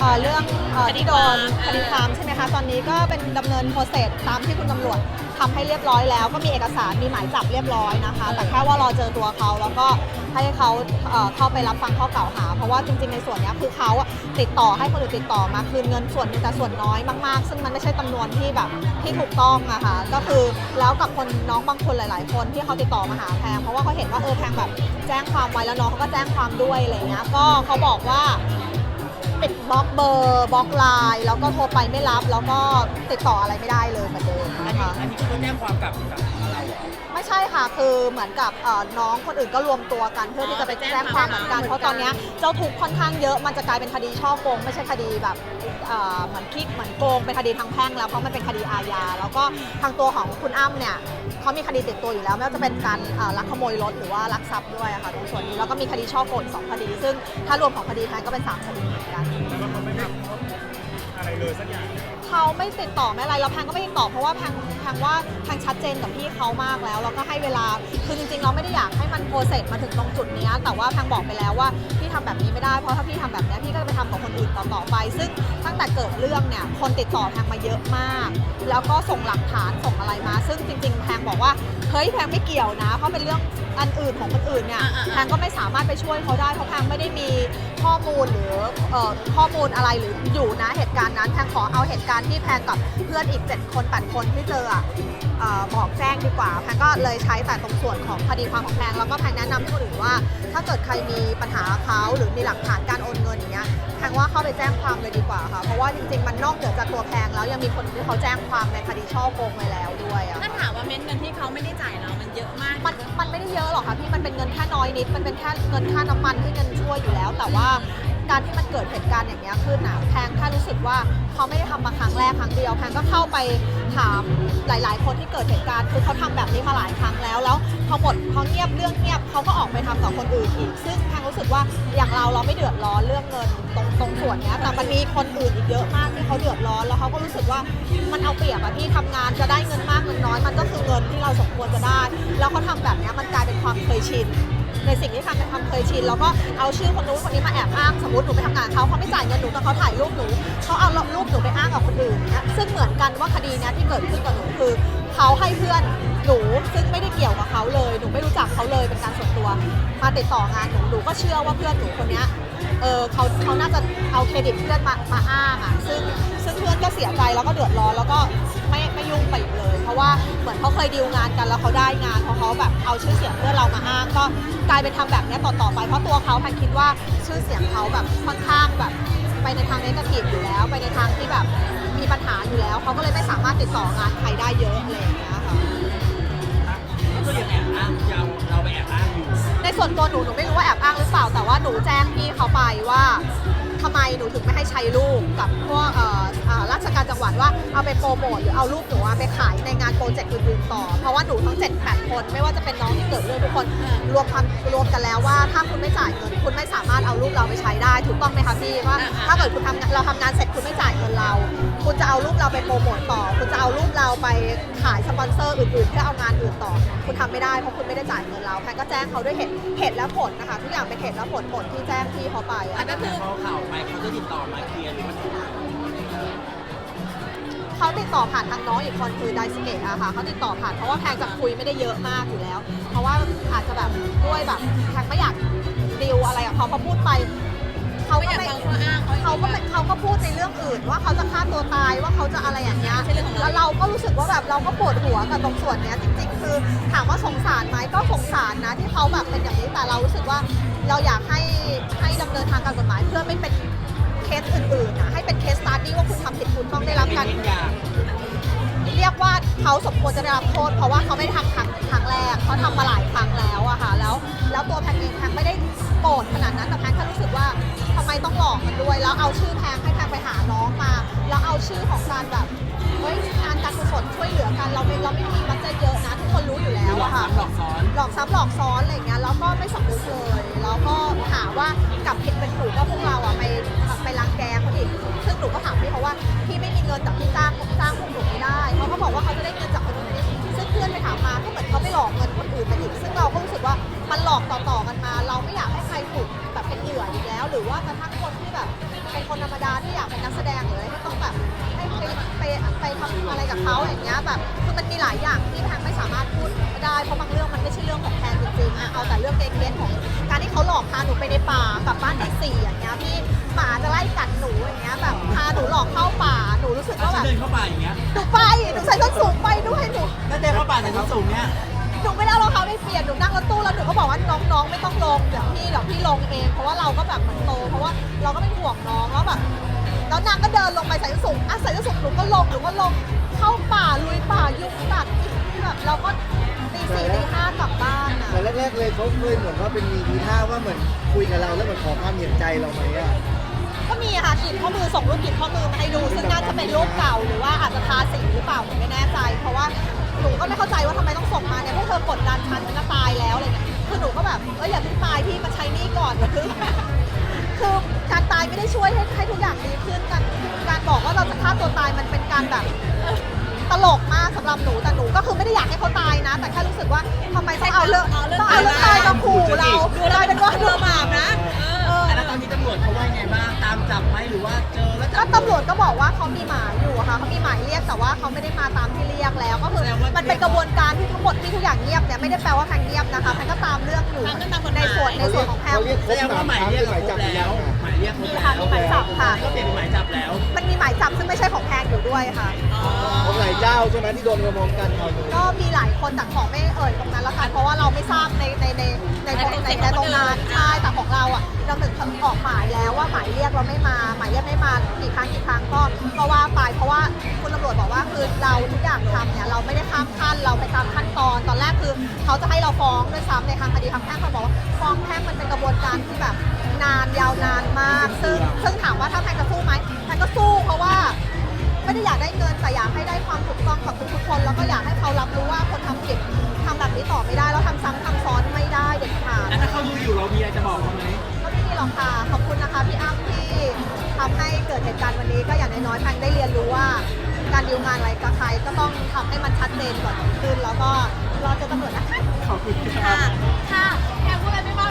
เอ่อเรื่องเอ่อคดีที่โดนความคดีความใช่ไหมคะ ตอนนี้ก็เป็นดำเนินโปรเซสตามที่คุณตำรวจทำให้เรียบร้อยแล้ว ก็มีเอกสารมีหมายจับเรียบร้อยนะคะ แต่แค่ว่ารอเจอตัวเขาแล้วก็ให้เขาเอ่อเข้าไปรับฟังข้อกล่าวหา เพราะว่าจริงๆในส่วนเนี้ยคือเขาอะติดต่อให้คนอื่นติดต่อมาคืนเงินส่วนหนึงแต่ส่วนน้อยมากๆ ซึ่งมันไม่ใช่จำนวนที่แบบที่ถูกต้องอะค่ะก็คือแล้วกับคนน้องบางคนหลายๆ คนที่เขาติดต่อมาหาแพงเพราะว่าเขาเห็นว่าเออแพงแบบแจ้งความไว้แล้วน้องเขาก็แจ้งความด้วยอะไรเงี้ยก็เขาบอกว่า ปิดบล็อกเบอร์บล็อกไลน์แล้วก็โทรไปไม่รับ แล้วก็ติดต่ออะไรไม่ได้เลยเหมือนเดิมอันนะนี้คะ อันนี้ก็แจ้งความกลับกับเรา เหรอ ไม่ใช่ค่ะ คือเหมือนกับเอ่อน้องคนอื่นก็รวมตัวกัน เพื่อที่จะไปแจ้งความเหมือนกัน เพราะตอนเนี้ยเจ้าทุกข์ค่อนข้างเยอะ มันจะกลายเป็นคดีช่อโกง ไม่ใช่คดีแบบเอ่อเหมือนคิดเหมือนโกง เป็นคดีทางแพ่งแล้ว เพราะมันเป็นคดีอาญา แล้วก็ทางตัวของคุณอ้ำเนี่ยเขามีคดีติดตัวอยู่แล้ว ไม่ว่าจะเป็นการเอ่อลักขโมยรถหรือว่าลักทรัพย์ด้วยอะค่ะตรงส่วนนี้ แล้วก็มีคดีช่อโกงอีกสองคดี ซึ่งถ้ารวมของคดีแพ่งก็เป็นสามคดีเหมือนกัน แล้วก็เขาไม่ทำอะไรเลยสักอย่าง เขาไม่ติดต่อไม่อะไรแล้วแพงก็ไม่ติดต่อเพราะว่าแพงแพงว่าแพงชัดเจนกับพี่เขามากแล้วแล้วก็ให้เวลาคือจริงๆ เราไม่ได้อยากให้มันโปรเซสมาถึงตรงจุดนี้แต่ว่าแพงบอกไปแล้วว่าพี่ทำแบบนี้ไม่ได้เพราะถ้าพี่ทำแบบนี้พี่ก็จะไปทำกับคนอื่นต่อๆไป ซึ่งตั้งแต่เกิดเรื่องเนี่ยคนติดต่อแพงมาเยอะมาก แล้วก็ส่งหลักฐานส่งอะไรมา ซึ่งจริงๆแพงบอกว่า เฮ้ยแพงไม่เกี่ยวนะ เพราะเป็นเรื่องอันอื่นของคนอื่นเนี่ยอ่าๆๆแพงก็ไม่สามารถไปช่วยเขาได้เพราะแพงไม่ได้มีข้อมูลหรือเอ่อข้อมูลอะไรหรืออยู่นะเหตุการณ์นั้นแพงขอเอาเหตุการณ์ที่แพงกับเพื่อนอีก 7 คน 8 คนที่เจออะเอ่อบอกแจ้ง ดีกว่า แพงก็เลยใช้แต่ตรงส่วนของคดีความของแพงแล้วก็แพงแนะนำให้คนอื่นว่า ถ้าเกิดใครมีปัญหากับเขาหรือมีหลักฐานการโอนเงินอย่างเงี้ยแพงว่าเข้าไปแจ้งความเลยดีกว่าค่ะ เพราะว่าจริงๆมันนอกเหนือจากตัวแพงแล้วยังมีคนที่เขาแจ้งความในคดีช่อโกงไปแล้วด้วยอะ ถ้าถามว่าเม็ดเงินที่เขาไม่ได้จ่ายเรา มันเยอะมาก มันมันไม่ได้เยอะหรอกค่ะพี่ มันเป็นเงินแค่น้อยนิด มันเป็นแค่เงินค่าน้ำมันที่เงินช่วยอยู่แล้ว แต่ว่า การที่มันเกิดเหตุการณ์อย่างเงี้ยขึ้นน่ะแพงแค่รู้สึกว่าเขาไม่ได้ทำมาครั้งแรกครั้งเดียวแพงก็เข้าไปถามหลาย ๆ คนที่เกิดเหตุการณ์คือเขาทำแบบนี้มาหลายครั้งแล้ว แล้วพอหมดพอเงียบเรื่องเงียบเขาก็ออกไปทำกับคนอื่นอีก ซึ่งแพงรู้สึกว่าอย่างเราเราไม่เดือดร้อนเรื่องเงินตรงตรงส่วนเนี้ยแต่มันมีคนอื่นอีกเยอะมากที่เขาเดือดร้อนแล้วเขาก็รู้สึกว่ามันเอาเปรียบอะพี่ทำงานจะได้เงินมากเงินน้อย มันก็คือเงินที่เราสมควรจะได้ แล้วเขาทำแบบเนี้ยมันกลายเป็นความเคยชิน ในสิ่งที่ทำเป็นความเคยชินแล้วก็เอาชื่อคนนู้นคนนี้มาแอบอ้างสมมติหนูไปทำงานเขาเขาไม่จ่ายเงินหนูแต่เขาถ่ายรูปหนูเขาเอารูปหนูไปอ้างกับคนอื่นเนี้ยซึ่งเหมือนกันว่าคดีเนี้ยที่เกิดขึ้นกับหนูคือเขาให้เพื่อนหนูซึ่งไม่ได้เกี่ยวกับเขาเลย หนูไม่รู้จักเขาเลยเป็นการส่วนตัว มาติดต่องานหนูหนูก็เชื่อว่าเพื่อนหนูคนเนี้ยเออเขาเขาน่าจะเอาเครดิตเพื่อนมามาอ้างอะซึ่ง ก็เสียใจแล้วก็เดือดร้อนแล้วก็ไม่ไม่ยุ่งไปอีกเลย เพราะว่าเหมือนเขาเคยดีลงานกันแล้วเขาได้งานเพราะเขาแบบเอาชื่อเสียงเพื่อนเรามาอ้างก็กลายเป็นทำแบบนี้ยต่อไปเพราะตัวเขาพันคิดว่าชื่อเสียงเขาแบบค่อนข้างแบบ ไปในทางเนกาทีฟอยู่แล้ว ไปในทางที่แบบมีปัญหาอยู่แล้วเขาก็เลยไม่สามารถติดต่องานใครได้เยอะอะไรอย่างเงี้ยค่ะก็ยังแอบอ้างเราเราไปแอบอ้างอยู่ในส่วนตัวหนูหนูไม่รู้ว่าแอบอ้างหรือเปล่าแต่ว่าหนูแจ้งพี่เขาไปว่าทำไมหนูถึงไม่ให้ใช้รูปกับพวกเอ่อ อ่อราชการจังหวัดว่าเอาไปโปรโมทหรือเอารูปหนูอะไปขายในงานโปรเจกต์อื่นๆต่อ เพราะว่าหนูทั้ง 7 8 คน ไม่ว่าจะเป็นน้องที่เกิดเรื่องทุกคนรวมความรวมกันแล้วว่าถ้าคุณไม่จ่ายเงินคุณไม่สามารถเอารูปเราไปใช้ได้ ถูกต้องไหมคะพี่ว่าอ่าๆถ้าเกิดคุณทำงานเราทำงานเสร็จคุณไม่จ่ายเงินเรา คุณจะเอารูปเราไปโปรโมทต่อ คุณจะเอารูปเราไปขายสปอนเซอร์อื่นๆเพื่อเอางานอื่นต่อ คุณทำไม่ได้เพราะคุณไม่ได้จ่ายเงินเราแพนก็แจ้งเขาด้วยเหตุเหตุและผลนะคะทุกอย่างเป็นเหตุและผลผลที่แจ้งพี่เขาไปอะอะก็คือพอข่าวไปเขาจะติดต่อมาเคลียร์หรือมัน เขาติดต่อผ่านทางน้องอีกคนคือไดสเกตอะค่ะเขาติดต่อผ่านเพราะว่าแพงจะคุยไม่ได้เยอะมากอยู่แล้ว เพราะว่าอาจจะแบบด้วยแบบแพงไม่อยากดีลอะไรกับเขาพอพูดไปเขาไม่ก็อยากไม่ฟังข้ออ้างเขาเขาก็ไม่เขาก็พูดในเรื่องอื่น ว่าเขาจะฆ่าตัวตายว่าเขาจะอะไรอย่างเงี้ยไม่ใช่เรื่องของเราแล้วเราก็รู้สึกว่าแบบเราก็ปวดหัวกับตรงส่วนเนี้ยจริง ๆ คือถามว่าสงสารไหมก็สงสารนะที่เขาแบบเป็นอย่างนี้แต่เรารู้สึกว่าเราอยากให้ให้ดำเนินทางการกฎหมายเพื่อไม่เป็นเค สอื่นๆนะให้เป็นเคสสตาร์ดี้ว่าคุณทำผิดคุณต้องได้รับการเรียกว่าเขาสมควรจะได้รับโทษ เพราะว่าเขาไม่ได้ทำครั้งครั้งแรกเขาทำมาหลายครั้งแล้วอะค่ะแล้ว แล้วตัวแพงเองแพงไม่ได้โกรธขนาดนั้นแต่แพงแค่รู้สึกว่าทำไมต้องหลอกกันด้วย แล้วเอาชื่อแพงให้แพงไปหาน้องมา แล้วเอาชื่อของการแบบเฮ้ยงานการกุศลช่วยเหลือกันเราไม่เราไม่มีบัตเจตเยอะนะทุกคนรู้อยู่แล้วอะค่ะ หลอกซ้อนหลอกซ้ำหลอกซ้อนอะไรเงี้ยแล้วก็ไม่สำนึกเลยแล้วก็หาว่ากลับผิดเป็นถูกก็พวกเราอะไปไปรังแกเขาอีกซึ่งหนูก็ถามพี่เขาว่าพี่ไม่มีเงินจากพี่จ้างผมจ้างพวกหนูไม่ได้เขาก็บอกว่าเขาจะได้เงินจากคนนู้นคนนี้ซึ่งเพื่อนไปถามมาก็เหมือนเขาไปหลอกเงินคนอื่นไปอีกซึ่งเราก็รู้สึกว่ามันหลอกต่อๆกันมา เราไม่อยากให้ใครถูกแบบเป็นอิบื่ออีกแล้ว หรือว่ากระทั่งคนที่แบบเป็นคนธรรมดาที่อยากเป็นนักแสดงหรืออะไรที่ต้องแบบให้ไปไปไปทำอะไรกับเขาอย่างเงี้ยแบบคือมันมีหลายอย่างที่แพงไม่สามารถพูด ได้เพราะบางเรื่องมันไม่ใช่เรื่องของแพงจริงๆอะเอาแต่เรื่องเคสของการที่เขาหลอกพาหนูไปในป่ากลับบ้านที่สี่อย่างเงี้ยพี่หมาจะไล่กัดหนูอย่างเงี้ยแบบพาหนูหลอกเข้าป่าหนูรู้สึกถ้าว่าฉัแบบนเดินเข้าป่าอย่างเงี้ยหนูไปหนูใส่ส้นสูงไปด้วยหนู ถ้าเดินเข้าป่าใส่ส้นสูงเนี่ยหนูไม่ได้เอารองเท้าไปเปลี่ยนหนูนั่งรถตู้แล้วหนูก็บอกว่าน้องๆไม่ต้องลงเดี๋ยวพี่เดี๋ยวพี่ลงเองเพราะว่าเราก็แบบเหมือนโตเพราะว่าเราก็เป็นห่วงน้องแล้วแบบแล้วนางก็เดินลงไปใส่ส้นสูงอะใส่ส้นสูงหนูก็ลงหนูก็ลง สี่ตีห้ากลับบ้านอะแต่แรกๆเลยเขาเคยเหมือนว่าเป็นมีทีท่าว่าเหมือนคุยกับเราแล้วเหมือนขอความเห็นใจเราไหมอะก็มีอะค่ะกรีดข้อมือส่งรูปกรีดข้อมือมาให้ดู ซึ่งน่าจะเป็นรูปเก่าหรือว่าอาจจะทาสีหรือเปล่าหนูไม่แน่ใจ เพราะว่าหนูก็ไม่เข้าใจว่าทำไมต้องส่งมาเนี่ยพวกเธอกดดันฉันฉันจะตายแล้วอะไรเงี้ยคือหนูก็แบบเอออย่าเพิ่งตายพี่มาใช้หนี่ก่อนคือคือการตายไม่ได้ช่วยให้ให้ทุกอย่างดีขึ้นการการบอกว่าเราจะฆ่าตัวตายมันเป็นการแบบต ลกมากสำหรับหนูแต่หนูก็คือไม่ได้อยากให้เขาตายนะ แต่แค่รู้สึกว่าทำไมต้องเอาเรื่องต้องเอาเรื่องตายมาขู่เราดูกแล้ลาวยเป็นว่าเรื่องบาปนะเออแล้วตอนนี้ตำรวจเขาว่าไงบ้างตามจับไหมหรือว่าเจอแล้วจัก็บตำรวจก็บอกว่าเขามีหมายอยู่อะค่ะเขามีหมายเรียกแต่ว่าเขาไม่ได้มาตามที่เรียกแล้วก็คือมันเป็นกระบวนการที่ทั้งหมดที่ทุกอย่างเงียบเนี่ยไม่ได้แปลว่าแพงเงียบนะคะแพงก็ตามเรื่องอยู่ทำก็ตามกฎหในมายส่วนในส่วนของแพง เขาเรียกแสดงว่าหมายเรียกเขาครบแล้วหมายเรียกครบมีแล้ค่ะวมีหมายจับค่ะ ก็เปลี่ยนเป็นหมายจับแล้ว มันมีหมายจับซึ่งไม่ใช่ของแพงอยู่ด้วยค่ะของ หลายเจ้าใช่ไหมที่โดนกระมองกันเอาเลยก็มีหลายคนแต่ของไม่เอ่ยตรงนั้นแล้วกันเพราะว่าเราไม่ทราบในในในในในในในตรงนั้นใช่แต่ของเราอะเราหนึ่งออกหมายแล้วว่าหมายเรียกเราไม่มาหมายเรียกไม่มากี่ครั้งกี่ครั้งก็ก็ว่าไปเพราะว่าคุณตำรวจบอกว่าคือเราทุกอย่างทำเนี่ยเราไม่ได้ข้ามขั้นเราไปตามขั้นตอนตอนแรกคือ เขาจะให้เราฟ้องด้วยซ้ำในทางคดีทางแพ่งเขาบอกว่าฟ้องแพ่งมันเป็นกระบวนการที่แบบนานยาวนานมาก ซึ่งซึ่งถามว่าถ้าแพงจะสู้ไหมแพงก็สู้เพราะว่า ไม่ได้อยากได้เงินแต่อยากให้ได้ความถูกต้องกับทุกๆคน แล้วก็อยากให้เขารับรู้ว่าคนทำผิดทำแบบนี้ต่อไม่ได้แล้วทำซ้ำทำซ้อนไม่ได้เด็ดขาด แล้วถ้าเขาดูอยู่เรามีอะไรจะบอกเขาไหมก็ไม่มีหรอกค่ะ ขอบคุณนะคะพี่อ้ำที่ทำให้เกิดเหตุการณ์วันนี้ก็อย่างน้อยๆแพงได้เรียนรู้ว่า การดีลงานอะไรกับใครก็ต้องทำให้มันชัดเจนก่อนขึ้น แล้วก็รอเจอตำรวจนะคะ ขอบคุณครับค่ะ ค่ะแพงพูดอะไรไม่มาก